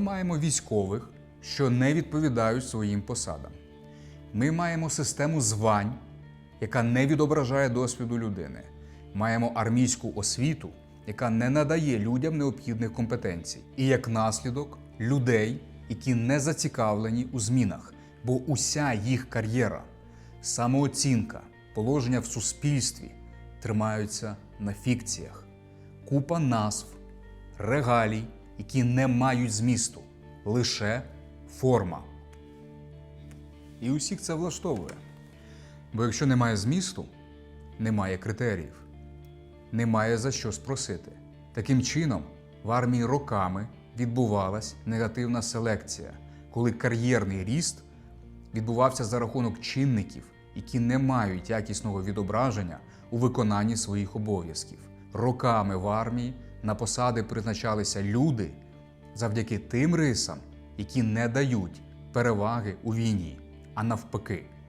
маємо військових, що не відповідають своїм посадам. Ми маємо систему звань, яка не відображає досвіду людини. Маємо армійську освіту, яка не надає людям необхідних компетенцій. І як наслідок людей, які не зацікавлені у змінах, бо уся їх кар'єра, самооцінка, положення в суспільстві тримаються на фікціях. Купа назв, регалій, які не мають змісту, лише форма. І усіх це влаштовує. Бо якщо немає змісту, немає критеріїв, немає за що спросити. Таким чином, в армії роками відбувалась негативна селекція, коли кар'єрний ріст відбувався за рахунок чинників, які не мають якісного відображення у виконанні своїх обов'язків. Роками в армії на посади призначалися люди завдяки тим рисам, які не дають переваги у війні, а навпаки,